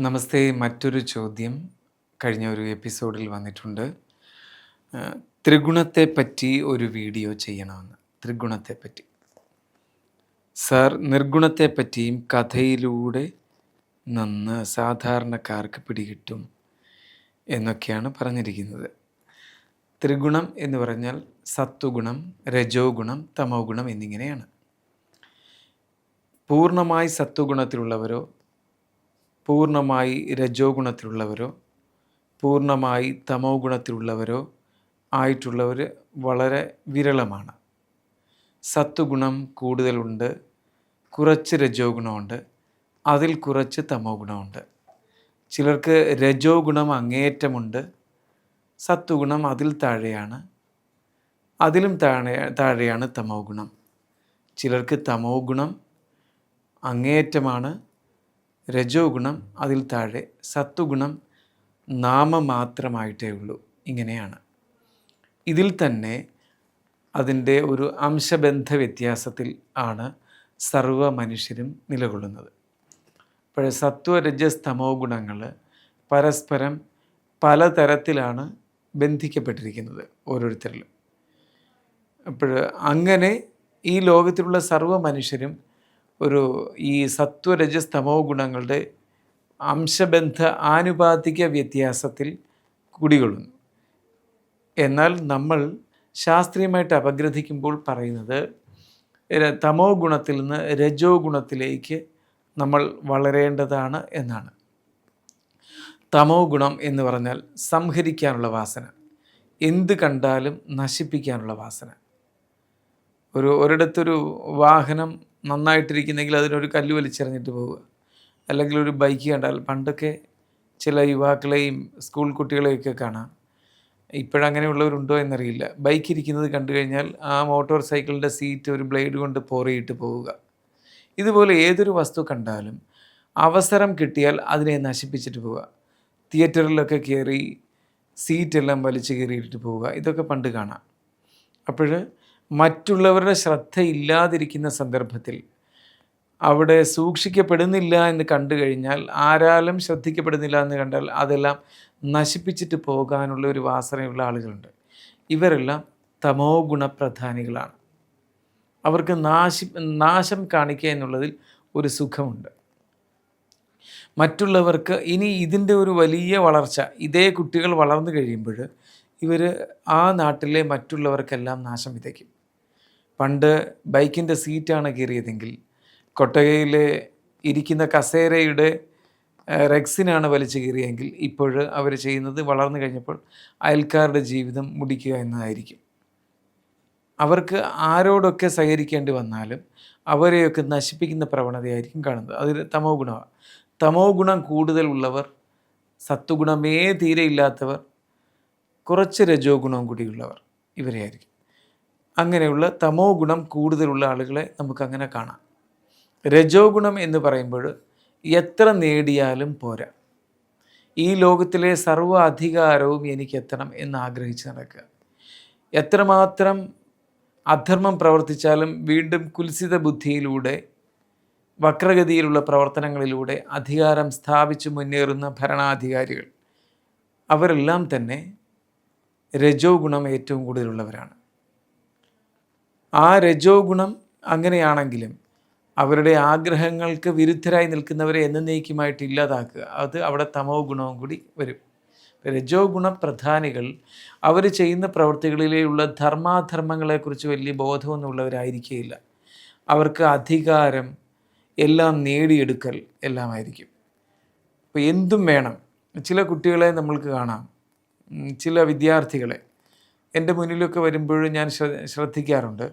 നമസ്തേ മറ്റൊരു ചോദ്യം കഴിഞ്ഞ ഒരു എപ്പിസോഡിൽ വന്നിട്ടുണ്ട്. ത്രിഗുണത്തെ പറ്റി ഒരു വീഡിയോ ചെയ്യണമെന്ന്. ത്രിഗുണത്തെ പറ്റി. സാർ നിർഗുണത്തെ പറ്റിയും കഥയിലൂടെ നിന്ന് സാധാരണക്കാർക്ക് പിടികിട്ടും എന്നൊക്കെയാണ് പറഞ്ഞിരിക്കുന്നത്. ത്രിഗുണം എന്ന് പറഞ്ഞാൽ സത്വഗുണം രജോ ഗുണം തമോ ഗുണം എന്നിങ്ങനെയാണ്. പൂർണമായി സത്വഗുണത്തിലുള്ളവരോ പൂർണമായി രജോ ഗുണത്തിലുള്ളവരോ പൂർണമായി തമോ ഗുണത്തിലുള്ളവരോ ആയിട്ടുള്ളവർ വളരെ വിരളമാണ്. സത്വഗുണം കൂടുതലുണ്ട് കുറച്ച് രജോ ഗുണമുണ്ട് അതിൽ കുറച്ച് തമോ ഗുണമുണ്ട്. ചിലർക്ക് രജോ ഗുണം അങ്ങേയറ്റമുണ്ട് സത്വഗുണം അതിൽ താഴെയാണ് അതിലും താഴെ താഴെയാണ് തമോ ഗുണം. ചിലർക്ക് തമോ ഗുണം അങ്ങേയറ്റമാണ് രജോ ഗുണം അതിൽ താഴെ സത്വഗുണം നാമമാത്രമായിട്ടേ ഉള്ളൂ. ഇങ്ങനെയാണ്. ഇതിൽ തന്നെ അതിന്റെ ഒരു അംശബന്ധ വ്യത്യാസത്തിൽ ആണ് സർവ മനുഷ്യരും നിലകൊള്ളുന്നത്. അപ്പോൾ സത്വരജസ്തമോ രജസ് തമോ ഗുണങ്ങൾ പരസ്പരം പലതരത്തിലാണ് ബന്ധിക്കപ്പെട്ടിരിക്കുന്നത് ഓരോരുത്തരിലും. അപ്പോൾ അങ്ങനെ ഈ ലോകത്തിലുള്ള സർവ മനുഷ്യരും ഒരു ഈ സത്വരജസ്തമോ ഗുണങ്ങളുടെ അംശബന്ധ ആനുപാതിക വ്യത്യാസത്തിൽ കുടികൊള്ളുന്നു. എന്നാൽ നമ്മൾ ശാസ്ത്രീയമായിട്ട് അപഗ്രഥിക്കുമ്പോൾ പറയുന്നത് തമോ ഗുണത്തിൽ നിന്ന് രജോ ഗുണത്തിലേക്ക് നമ്മൾ വളരേണ്ടതാണ് എന്നാണ്. തമോ ഗുണം എന്ന് പറഞ്ഞാൽ സംഹരിക്കാനുള്ള വാസന എന്ത് കണ്ടാലും നശിപ്പിക്കാനുള്ള വാസന. ഒരു ഒരിടത്തൊരു വാഹനം നന്നായിട്ടിരിക്കുന്നെങ്കിൽ അതിനൊരു കല്ല് വലിച്ചെറിഞ്ഞിട്ട് പോവുക. അല്ലെങ്കിൽ ഒരു ബൈക്ക് കണ്ടാൽ പണ്ടൊക്കെ ചില യുവാക്കളെയും സ്കൂൾ കുട്ടികളെയൊക്കെ കാണാം. ഇപ്പോഴങ്ങനെയുള്ളവരുണ്ടോ എന്നറിയില്ല. ബൈക്ക് ഇരിക്കുന്നത് കണ്ടു കഴിഞ്ഞാൽ ആ മോട്ടോർ സൈക്കിളിന്റെ സീറ്റ് ഒരു ബ്ലേഡ് കൊണ്ട് പോറിയിട്ട് പോവുക. ഇതുപോലെ ഏതൊരു വസ്തു കണ്ടാലും അവസരം കിട്ടിയാൽ അതിനെ നശിപ്പിച്ചിട്ട് പോവുക. തിയേറ്ററിലൊക്കെ കയറി സീറ്റെല്ലാം വലിച്ചു കയറിയിട്ട് പോവുക. ഇതൊക്കെ പണ്ട് കാണാം. അപ്പോൾ മറ്റുള്ളവരുടെ ശ്രദ്ധ ഇല്ലാതിരിക്കുന്ന സന്ദർഭത്തിൽ അവിടെ സൂക്ഷിക്കപ്പെടുന്നില്ല എന്ന് കണ്ടു കഴിഞ്ഞാൽ ആരാലും ശ്രദ്ധിക്കപ്പെടുന്നില്ല എന്ന് കണ്ടാൽ അതെല്ലാം നശിപ്പിച്ചിട്ട് പോകാനുള്ള ഒരു വാസനയുള്ള ആളുകളുണ്ട്. ഇവരെല്ലാം തമോ ഗുണപ്രധാനികളാണ്. അവർക്ക് നാശി നാശം കാണിക്കുക എന്നുള്ളതിൽ ഒരു സുഖമുണ്ട്. മറ്റുള്ളവർക്ക് ഇനി ഇതിന്റെ ഒരു വലിയ വളർച്ച ഇതേ കുട്ടികൾ വളർന്നു കഴിയുമ്പോൾ ഇവർ ആ നാട്ടിലെ മറ്റുള്ളവർക്കെല്ലാം നാശം വിതയ്ക്കും. പണ്ട് ബൈക്കിന്റെ സീറ്റാണ് കീറിയതെങ്കിൽ കൊട്ടകയിൽ ഇരിക്കുന്ന കസേരയുടെ റെക്സിനാണ് വലിച്ചു കീറിയെങ്കിൽ ഇപ്പോൾ അവർ ചെയ്യുന്നത് വളർന്നു കഴിഞ്ഞപ്പോൾ അയൽക്കാരുടെ ജീവിതം മുടിക്കുക എന്നതായിരിക്കും. അവർക്ക് ആരോടൊക്കെ സഹകരിക്കേണ്ടി വന്നാലും അവരെയൊക്കെ നശിപ്പിക്കുന്ന പ്രവണതയായിരിക്കും കാണുന്നത്. അതിൽ തമോ ഗുണമാണ് തമോ ഗുണം കൂടുതലുള്ളവർ സത്വഗുണമേ തീരെ ഇല്ലാത്തവർ കുറച്ച് രജോ ഗുണവും കൂടിയുള്ളവർ ഇവരെയായിരിക്കും. അങ്ങനെയുള്ള തമോ ഗുണം കൂടുതലുള്ള ആളുകളെ നമുക്കങ്ങനെ കാണാം. രജോ ഗുണം എന്ന് പറയുമ്പോൾ എത്ര നേടിയാലും പോരാ. ഈ ലോകത്തിലെ സർവ അധികാരവും എനിക്ക് എത്തണം എന്ന് ആഗ്രഹിച്ച് നടക്കുക. എത്രമാത്രം അധർമ്മം പ്രവർത്തിച്ചാലും വീണ്ടും കുൽസിത ബുദ്ധിയിലൂടെ വക്രഗതിയിലുള്ള പ്രവർത്തനങ്ങളിലൂടെ അധികാരം സ്ഥാപിച്ച് മുന്നേറുന്ന ഭരണാധികാരികൾ അവരെല്ലാം തന്നെ രജോ ഗുണം ഏറ്റവും കൂടുതലുള്ളവരാണ്. ആ രജോ ഗുണം അങ്ങനെയാണെങ്കിലും അവരുടെ ആഗ്രഹങ്ങൾക്ക് വിരുദ്ധരായി നിൽക്കുന്നവരെ എന്നേക്കുമായിട്ട് ഇല്ലാതാക്കുക. അത് അവിടെ തമോ ഗുണവും കൂടി വരും. രജോ ഗുണ പ്രധാനികൾ അവർ ചെയ്യുന്ന പ്രവൃത്തികളിലുള്ള ധർമാധർമ്മങ്ങളെക്കുറിച്ച് വലിയ ബോധമൊന്നുമുള്ളവരായിരിക്കുകയില്ല അവർക്ക് അധികാരം എല്ലാം നേടിയെടുക്കൽ എല്ലാമായിരിക്കും. അപ്പോൾ എന്തും വേണം. ചില കുട്ടികളെ നമ്മൾക്ക് കാണാം. ചില വിദ്യാർത്ഥികളെ. എന്റെ മുന്നിലൊക്കെ വരുമ്പോഴും ഞാൻ ശ്രദ്ധിക്കാറുണ്ട്.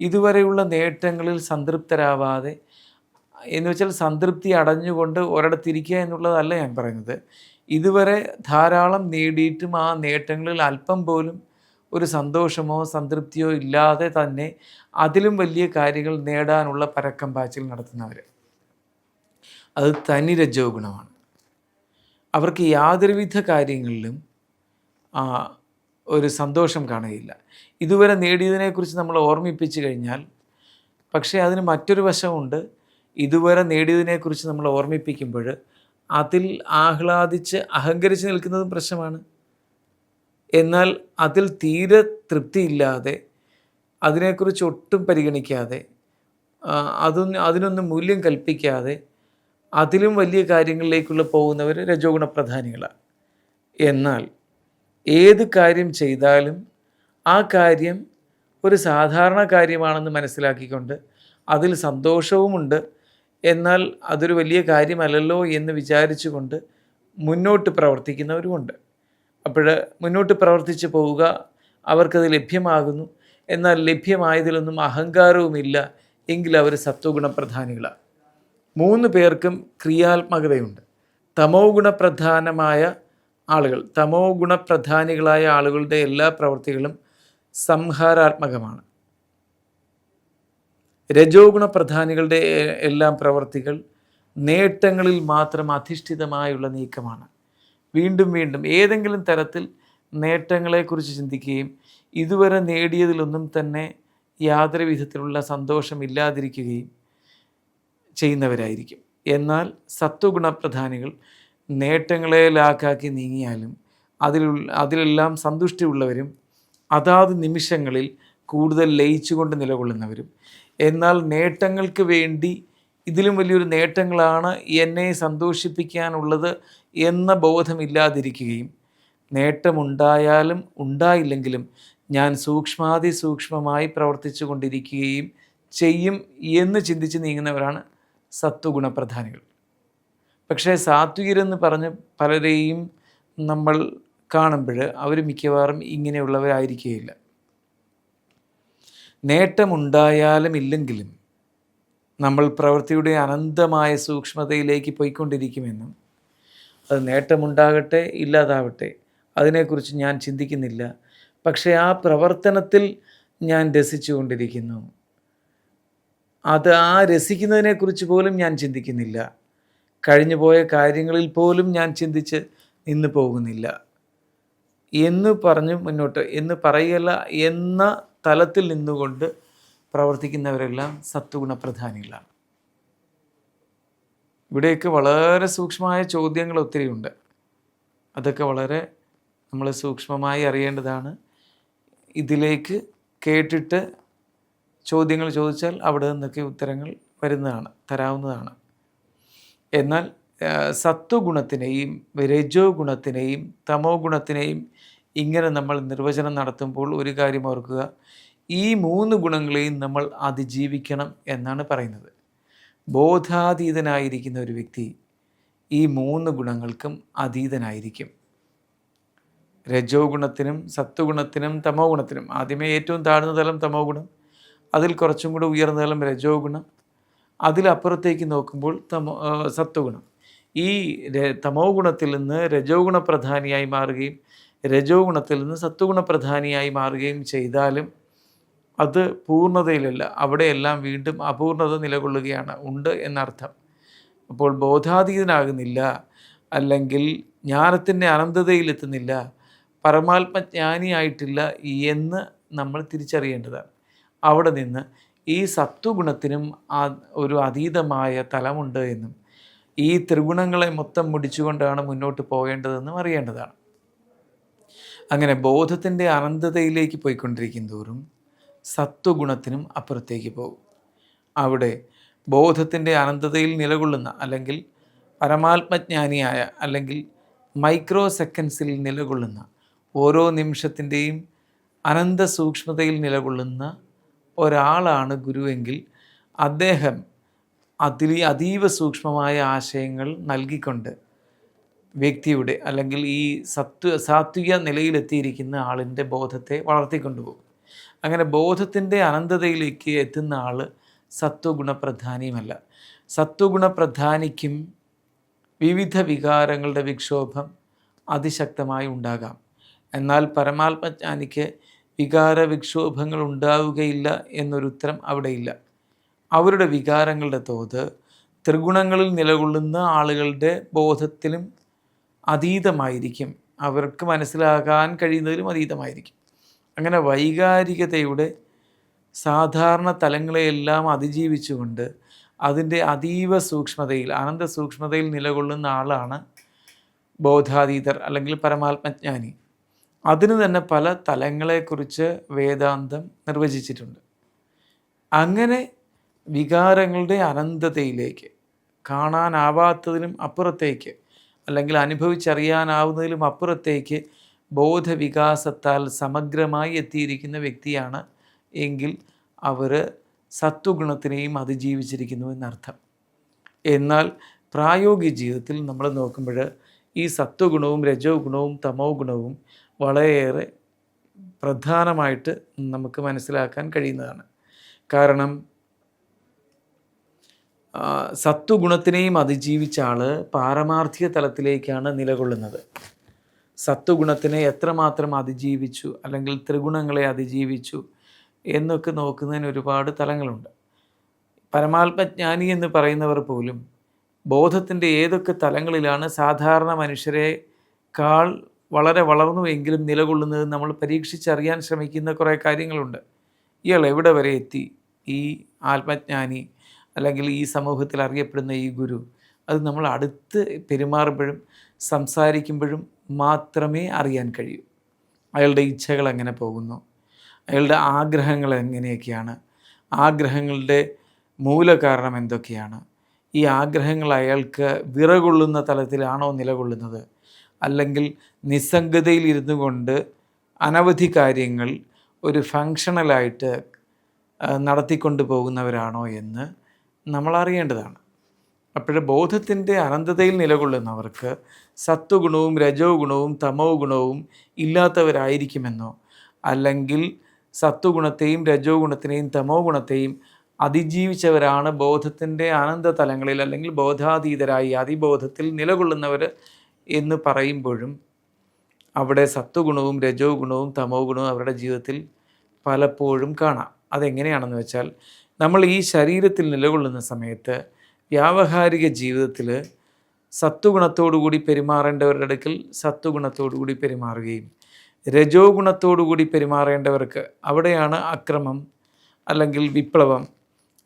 ഇതുവരെയുള്ള നേട്ടങ്ങളിൽ സംതൃപ്തരാവാതെ എന്ന് വെച്ചാൽ സംതൃപ്തി അടഞ്ഞുകൊണ്ട് ഒരിടത്തിരിക്കുക എന്നുള്ളതല്ല ഞാൻ പറയുന്നത്. ഇതുവരെ ധാരാളം നേടിയിട്ടും ആ നേട്ടങ്ങളിൽ അല്പം പോലും ഒരു സന്തോഷമോ സംതൃപ്തിയോ ഇല്ലാതെ തന്നെ അതിലും വലിയ കാര്യങ്ങൾ നേടാനുള്ള പരക്കം പാച്ചിൽ നടത്തുന്നവർ. അത് തനി രജോ ഗുണമാണ്. അവർക്ക് യാതൊരുവിധ കാര്യങ്ങളിലും ഒരു സന്തോഷം കാണുകയില്ല. ഇതുവരെ നേടിയതിനെക്കുറിച്ച് നമ്മൾ ഓർമ്മിപ്പിച്ചു കഴിഞ്ഞാൽ പക്ഷേ അതിന് മറ്റൊരു വശമുണ്ട്. ഇതുവരെ നേടിയതിനെക്കുറിച്ച് നമ്മൾ ഓർമ്മിപ്പിക്കുമ്പോൾ അതിൽ ആഹ്ലാദിച്ച് അഹങ്കരിച്ച് നിൽക്കുന്നതും പ്രശ്നമാണ്. എന്നാൽ അതിൽ തീരെ തൃപ്തിയില്ലാതെ അതിനെക്കുറിച്ച് ഒട്ടും പരിഗണിക്കാതെ അതൊന്നും അതിനൊന്നും മൂല്യം കൽപ്പിക്കാതെ അതിലും വലിയ കാര്യങ്ങളിലേക്കുള്ള പോകുന്നവർ രജോഗുണ പ്രധാനികളാണ് എന്നാൽ ഏത് കാര്യം ചെയ്താലും ആ കാര്യം ഒരു സാധാരണ കാര്യമാണെന്ന് മനസ്സിലാക്കിക്കൊണ്ട് അതിൽ സന്തോഷവുമുണ്ട്. എന്നാൽ അതൊരു വലിയ കാര്യമല്ലല്ലോ എന്ന് വിചാരിച്ചുകൊണ്ട് മുന്നോട്ട് പ്രവർത്തിക്കുന്നവരുമുണ്ട്. അപ്പോൾ മുന്നോട്ട് പ്രവർത്തിച്ച് പോവുക അവർക്കത് ലഭ്യമാകുന്നു. എന്നാൽ ലഭ്യമായതിലൊന്നും അഹങ്കാരവുമില്ല എങ്കിൽ അവർ സത്വഗുണപ്രധാനികളാണ്. മൂന്ന് പേർക്കും ക്രിയാത്മകതയുണ്ട്. തമോ ഗുണപ്രധാനമായ ആളുകൾ തമോ ഗുണപ്രധാനികളായ ആളുകളുടെ എല്ലാ പ്രവൃത്തികളും സംഹാരാത്മകമാണ്. രജോ ഗുണപ്രധാനികളുടെ എല്ലാം പ്രവർത്തികൾ നേട്ടങ്ങളിൽ മാത്രം അധിഷ്ഠിതമായുള്ള നീക്കമാണ്. വീണ്ടും വീണ്ടും ഏതെങ്കിലും തരത്തിൽ നേട്ടങ്ങളെക്കുറിച്ച് ചിന്തിക്കുകയും ഇതുവരെ നേടിയതിലൊന്നും തന്നെ യാതൊരു വിധത്തിലുള്ള സന്തോഷമില്ലാതിരിക്കുകയും ചെയ്യുന്നവരായിരിക്കും. എന്നാൽ സത്വഗുണപ്രധാനികൾ നേട്ടങ്ങളെ ലാക്കാക്കി നീങ്ങിയാലും അതിൽ അതിലെല്ലാം സന്തുഷ്ടിയുള്ളവരും അതാത് നിമിഷങ്ങളിൽ കൂടുതൽ ലയിച്ചുകൊണ്ട് നിലകൊള്ളുന്നവരും. എന്നാൽ നേട്ടങ്ങൾക്ക് വേണ്ടി ഇതിലും വലിയൊരു നേട്ടങ്ങളാണ് എന്നെ സന്തോഷിപ്പിക്കാനുള്ളത് എന്ന ബോധമില്ലാതിരിക്കുകയും നേട്ടമുണ്ടായാലും ഉണ്ടായില്ലെങ്കിലും ഞാൻ സൂക്ഷ്മാതി സൂക്ഷ്മമായി പ്രവർത്തിച്ചു കൊണ്ടിരിക്കുകയും ചെയ്യും എന്ന് ചിന്തിച്ച് നീങ്ങുന്നവരാണ് സത്വഗുണപ്രധാനികൾ. പക്ഷേ സാത്വികരെന്ന് പറഞ്ഞ് പലരെയും നമ്മൾ കാണുമ്പോൾ അവർ മിക്കവാറും ഇങ്ങനെയുള്ളവരായിരിക്കുകയില്ല നേട്ടമുണ്ടായാലും ഇല്ലെങ്കിലും നമ്മൾ പ്രവൃത്തിയുടെ അനന്തമായ സൂക്ഷ്മതയിലേക്ക് പോയിക്കൊണ്ടിരിക്കുമെന്നും അത് നേട്ടമുണ്ടാകട്ടെ ഇല്ലാതാവട്ടെ അതിനെക്കുറിച്ച് ഞാൻ ചിന്തിക്കുന്നില്ല. പക്ഷേ ആ പ്രവർത്തനത്തിൽ ഞാൻ രസിച്ചുകൊണ്ടിരിക്കുന്നു. അത് ആ രസിക്കുന്നതിനെക്കുറിച്ച് പോലും ഞാൻ ചിന്തിക്കുന്നില്ല. കഴിഞ്ഞു പോയ കാര്യങ്ങളിൽ പോലും ഞാൻ ചിന്തിച്ച് നിന്ന് പോകുന്നില്ല. എന്ന് പറഞ്ഞ് മുന്നോട്ട് എന്ന് പറയല്ല എന്ന തലത്തിൽ നിന്നുകൊണ്ട് പ്രവർത്തിക്കുന്നവരെല്ലാം സത്വഗുണപ്രധാനികളാണ്. ഇവിടെയൊക്കെ വളരെ സൂക്ഷ്മമായ ചോദ്യങ്ങൾ ഒത്തിരിയുണ്ട് അതൊക്കെ വളരെ നമ്മൾ സൂക്ഷ്മമായി അറിയേണ്ടതാണ്. ഇതിലേക്ക് കേട്ടിട്ട് ചോദ്യങ്ങൾ ചോദിച്ചാൽ അവിടെ നിന്നൊക്കെ ഉത്തരങ്ങൾ വരുന്നതാണ് തരാവുന്നതാണ്. എന്നാൽ സത്വഗുണത്തിനെയും രജോ ഗുണത്തിനെയും തമോ ഗുണത്തിനെയും ഇങ്ങനെ നമ്മൾ നിർവചനം നടത്തുമ്പോൾ ഒരു കാര്യം ഓർക്കുക. ഈ മൂന്ന് ഗുണങ്ങളെയും നമ്മൾ അതിജീവിക്കണം എന്നാണ് പറയുന്നത്. ബോധാതീതനായിരിക്കുന്ന ഒരു വ്യക്തി ഈ മൂന്ന് ഗുണങ്ങൾക്കും അതീതനായിരിക്കും. രജോ ഗുണത്തിനും സത്വഗുണത്തിനും തമോ ഗുണത്തിനും ആദ്യമേ ഏറ്റവും താഴ്ന്ന തലം തമോ ഗുണം അതിൽ കുറച്ചും കൂടെ ഉയർന്ന തലം രജോ ഗുണം അതിലപ്പുറത്തേക്ക് നോക്കുമ്പോൾ തമോ സത്വഗുണം. ഈ തമോ ഗുണത്തിൽ നിന്ന് രജോ ഗുണപ്രധാനിയായി മാറുകയും രജോ ഗുണത്തിൽ നിന്ന് സത്വഗുണപ്രധാനിയായി മാറുകയും ചെയ്താലും അത് പൂർണതയിലല്ല. അവിടെയെല്ലാം വീണ്ടും അപൂർണത നിലകൊള്ളുകയാണ്. ഉണ്ട് എന്നർത്ഥം. അപ്പോൾ ബോധാതീതനാകുന്നില്ല അല്ലെങ്കിൽ ജ്ഞാനത്തിന്റെ അനന്തതയിലെത്തുന്നില്ല പരമാത്മജ്ഞാനിയായിട്ടില്ല എന്ന് നമ്മൾ തിരിച്ചറിയേണ്ടതാണ്. അവിടെ നിന്ന് ഈ സത്വഗുണത്തിനും ഒരു അതീതമായ തലമുണ്ട് എന്നും ഈ ത്രിഗുണങ്ങളെ മൊത്തം മുടിച്ചുകൊണ്ടാണ് മുന്നോട്ട് പോകേണ്ടതെന്നും അറിയേണ്ടതാണ്. അങ്ങനെ ബോധത്തിന്റെ അനന്തതയിലേക്ക് പോയിക്കൊണ്ടിരിക്കും തോറും സത്വഗുണത്തിനും അപ്പുറത്തേക്ക് പോകും. അവിടെ ബോധത്തിന്റെ അനന്തതയിൽ നിലകൊള്ളുന്ന അല്ലെങ്കിൽ പരമാത്മജ്ഞാനിയായ അല്ലെങ്കിൽ മൈക്രോ സെക്കൻഡ്സിൽ നിലകൊള്ളുന്ന ഓരോ നിമിഷത്തിന്റെയും അനന്ത സൂക്ഷ്മതയിൽ നിലകൊള്ളുന്ന ഒരാളാണ് ഗുരുവെങ്കിൽ അദ്ദേഹം അതിൽ അതീവ സൂക്ഷ്മമായ ആശയങ്ങൾ നൽകിക്കൊണ്ട് വ്യക്തിയുടെ അല്ലെങ്കിൽ ഈ സത്വ സാത്വിക നിലയിലെത്തിയിരിക്കുന്ന ആളിന്റെ ബോധത്തെ വളർത്തിക്കൊണ്ടുപോകും. അങ്ങനെ ബോധത്തിന്റെ അനന്തതയിലേക്ക് എത്തുന്ന ആൾ സത്വഗുണപ്രധാനിയുമല്ല. സത്വഗുണപ്രധാനിക്കും വിവിധ വികാരങ്ങളുടെ വിക്ഷോഭം അതിശക്തമായി ഉണ്ടാകാം. എന്നാൽ പരമാത്മജ്ഞാനിക്ക് വികാര വിക്ഷോഭങ്ങൾ ഉണ്ടാവുകയില്ല എന്നൊരു ഉത്തരം അവിടെയില്ല. അവരുടെ വികാരങ്ങളുടെ തോത് ത്രിഗുണങ്ങളിൽ നിലകൊള്ളുന്ന ആളുകളുടെ ബോധത്തിലും അതീതമായിരിക്കും. അവർക്ക് മനസ്സിലാകാൻ കഴിയുന്നതിലും അതീതമായിരിക്കും. അങ്ങനെ വൈകാരികതയുടെ സാധാരണ തലങ്ങളെയെല്ലാം അതിജീവിച്ചുകൊണ്ട് അതിന്റെ അതീവ സൂക്ഷ്മതയിൽ അനന്ത സൂക്ഷ്മതയിൽ നിലകൊള്ളുന്ന ആളാണ് ബോധാതീതർ അല്ലെങ്കിൽ പരമാത്മജ്ഞാനി. അതിന് തന്നെ പല തലങ്ങളെക്കുറിച്ച് വേദാന്തം നിർവചിച്ചിട്ടുണ്ട്. അങ്ങനെ വികാരങ്ങളുടെ അനന്തതയിലേക്ക് കാണാനാവാത്തതിനും അപ്പുറത്തേക്ക് അല്ലെങ്കിൽ അനുഭവിച്ചറിയാനാവുന്നതിലും അപ്പുറത്തേക്ക് ബോധവികാസത്താൽ സമഗ്രമായി എത്തിയിരിക്കുന്ന വ്യക്തിയാണ് എങ്കിൽ അവർ സത്വഗുണത്തിനെയും അതിജീവിച്ചിരിക്കുന്നു എന്നർത്ഥം. എന്നാൽ പ്രായോഗിക ജീവിതത്തിൽ നമ്മൾ നോക്കുമ്പോൾ ഈ സത്വഗുണവും രജോ ഗുണവും തമോ ഗുണവും വളരെയേറെ പ്രധാനമായിട്ട് നമുക്ക് മനസ്സിലാക്കാൻ കഴിയുന്നതാണ്. കാരണം സത്വഗുണത്തിനെയും അതിജീവിച്ച ആൾ പാരമാർത്ഥിക തലത്തിലേക്കാണ് നിലകൊള്ളുന്നത്. സത്വഗുണത്തിനെ എത്രമാത്രം അതിജീവിച്ചു അല്ലെങ്കിൽ ത്രിഗുണങ്ങളെ അതിജീവിച്ചു എന്നൊക്കെ നോക്കുന്നതിന് ഒരുപാട് തലങ്ങളുണ്ട്. പരമാത്മജ്ഞാനി എന്ന് പറയുന്നവർ പോലും ബോധത്തിന്റെ ഏതൊക്കെ തലങ്ങളിലാണ് സാധാരണ മനുഷ്യരെക്കാൾ വളരെ വളർന്നു എങ്കിലും നിലകൊള്ളുന്നത് നമ്മൾ പരീക്ഷിച്ചറിയാൻ ശ്രമിക്കുന്ന കുറേ കാര്യങ്ങളുണ്ട്. ഇയാൾ എവിടെ വരെ എത്തി? ഈ ആത്മജ്ഞാനി അല്ലെങ്കിൽ ഈ സമൂഹത്തിൽ അറിയപ്പെടുന്ന ഈ ഗുരു അത് നമ്മൾ അടുത്ത് പെരുമാറുമ്പോഴും സംസാരിക്കുമ്പോഴും മാത്രമേ അറിയാൻ കഴിയൂ. അയാളുടെ ഇച്ഛകൾ എങ്ങനെ പോകുന്നു? അയാളുടെ ആഗ്രഹങ്ങൾ എങ്ങനെയൊക്കെയാണ്? ആഗ്രഹങ്ങളുടെ മൂലകാരണം എന്തൊക്കെയാണ്? ഈ ആഗ്രഹങ്ങൾ അയാൾക്ക് വിറകൊള്ളുന്ന തലത്തിലാണോ നിലകൊള്ളുന്നത്? അല്ലെങ്കിൽ നിസ്സംഗതയിൽ ഇരുന്നു കൊണ്ട് അനവധി കാര്യങ്ങൾ ഒരു ഫങ്ഷണലായിട്ട് നടത്തിക്കൊണ്ട് പോകുന്നവരാണോ എന്ന് നമ്മൾ അറിയേണ്ടതാണ്. അപ്പോൾ ബോധത്തിന്റെ അനന്തതയിൽ നിലകൊള്ളുന്നവർക്ക് സത്വഗുണവും രജോ ഗുണവും തമോ ഗുണവും ഇല്ലാത്തവരായിരിക്കുമെന്നോ അല്ലെങ്കിൽ സത്വഗുണത്തെയും രജോ ഗുണത്തിനെയും തമോ ഗുണത്തെയും അതിജീവിച്ചവരാണ് ബോധത്തിന്റെ അനന്ത തലങ്ങളിൽ അല്ലെങ്കിൽ ബോധാതീതരായി അതിബോധത്തിൽ നിലകൊള്ളുന്നവർ എന്ന് പറയുമ്പോഴും അവിടെ സത്വഗുണവും രജോ ഗുണവും തമോ ഗുണവും അവരുടെ ജീവിതത്തിൽ പലപ്പോഴും കാണാം. അതെങ്ങനെയാണെന്ന് വെച്ചാൽ നമ്മൾ ഈ ശരീരത്തിൽ നിലകൊള്ളുന്ന സമയത്ത് വ്യാവഹാരിക ജീവിതത്തിൽ സത്വഗുണത്തോടുകൂടി പെരുമാറേണ്ടവരുടെ അടുക്കൽ സത്വഗുണത്തോടുകൂടി പെരുമാറുകയും രജോ ഗുണത്തോടുകൂടി പെരുമാറേണ്ടവർക്ക് അവിടെയാണ് അക്രമം അല്ലെങ്കിൽ വിപ്ലവം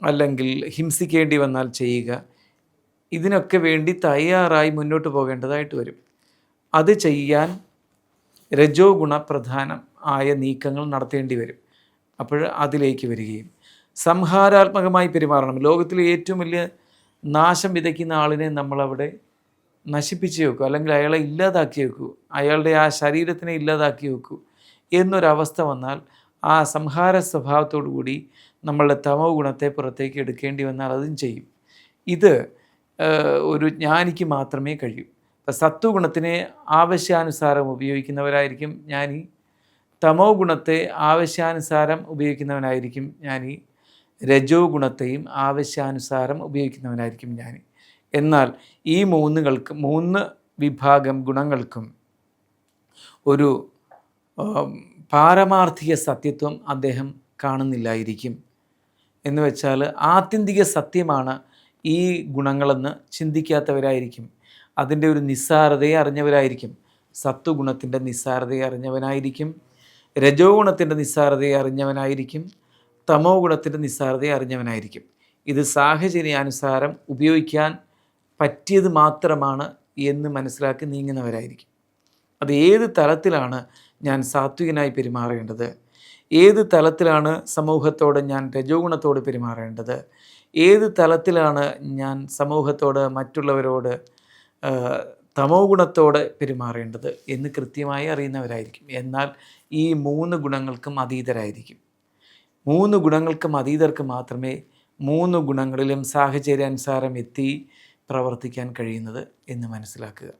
അല്ലെങ്കിൽ ഹിംസിക്കേണ്ടി വന്നാൽ ചെയ്യുക ഇതിനൊക്കെ വേണ്ടി തയ്യാറായി മുന്നോട്ട് പോകേണ്ടതായിട്ട് വരും. അത് ചെയ്യാൻ രജോ ഗുണപ്രധാനം ആയ നീക്കങ്ങൾ നടത്തേണ്ടി വരും. അപ്പോൾ അതിലേക്ക് വരികയും. സംഹാരാത്മകമായി പെരുമാറണം. ലോകത്തിലെ ഏറ്റവും വലിയ നാശം വിതയ്ക്കുന്ന ആളിനെ നമ്മളവിടെ നശിപ്പിച്ച് വെക്കൂ. അല്ലെങ്കിൽ അയാളെ ഇല്ലാതാക്കി വെക്കൂ. അയാളുടെ ആ ശരീരത്തിനെ ഇല്ലാതാക്കി വെക്കൂ. എന്നൊരവസ്ഥ വന്നാൽ ആ സംഹാര സ്വഭാവത്തോടു കൂടി നമ്മളുടെ തമോ ഗുണത്തെ പുറത്തേക്ക് എടുക്കേണ്ടി വന്നാൽ അതും ചെയ്യും. ഇത് ഒരു ജ്ഞാനിക്ക് മാത്രമേ കഴിയൂ. അപ്പം സത്വഗുണത്തിനെ ആവശ്യാനുസാരം ഉപയോഗിക്കുന്നവരായിരിക്കും ജ്ഞാനി തമോ ഗുണത്തെ ആവശ്യാനുസാരം ഉപയോഗിക്കുന്നവനായിരിക്കും ജ്ഞാനി രജോ ഗുണത്തെയും ആവശ്യാനുസാരം ഉപയോഗിക്കുന്നവനായിരിക്കും ഞാൻ എന്നാൽ ഈ മൂന്നുകൾക്ക് മൂന്ന് വിഭാഗം ഗുണങ്ങൾക്കും ഒരു പാരമാർത്ഥിക സത്യത്വം അദ്ദേഹം കാണുന്നില്ലായിരിക്കും. എന്ന് വെച്ചാൽ ആത്യന്തിക സത്യമാണ് ഈ ഗുണങ്ങളെന്ന് ചിന്തിക്കാത്തവരായിരിക്കും. അതിന്റെ ഒരു നിസ്സാരതയെ അറിഞ്ഞവരായിരിക്കും. സത്വഗുണത്തിന്റെ നിസ്സാരതയെ അറിഞ്ഞവനായിരിക്കും. രജോ ഗുണത്തിന്റെ നിസ്സാരതയെ അറിഞ്ഞവനായിരിക്കും. തമോ ഗുണത്തിന്റെ നിസ്സാരതയെ അറിഞ്ഞവനായിരിക്കും. ഇത് സാഹചര്യാനുസാരം ഉപയോഗിക്കാൻ പറ്റിയത് മാത്രമാണ് എന്ന് മനസ്സിലാക്കി നീങ്ങുന്നവരായിരിക്കും. അത് ഏത് തലത്തിലാണ് ഞാൻ സാത്വികനായി പെരുമാറേണ്ടത്? ഏത് തലത്തിലാണ് സമൂഹത്തോട് ഞാൻ രജോഗുണത്തോട് പെരുമാറേണ്ടത്? ഏത് തലത്തിലാണ് ഞാൻ സമൂഹത്തോട് മറ്റുള്ളവരോട് തമോ ഗുണത്തോടെ പെരുമാറേണ്ടത് എന്ന് കൃത്യമായി അറിയുന്നവരായിരിക്കും. എന്നാൽ ഈ മൂന്ന് ഗുണങ്ങൾക്കും അതീതരായിരിക്കും. മൂന്ന് ഗുണങ്ങൾക്കും അതീതർക്ക് മാത്രമേ മൂന്ന് ഗുണങ്ങളിലും സാഹചര്യാനുസാരം എത്തി പ്രവർത്തിക്കാൻ കഴിയുന്നത് എന്ന് മനസ്സിലാക്കുക.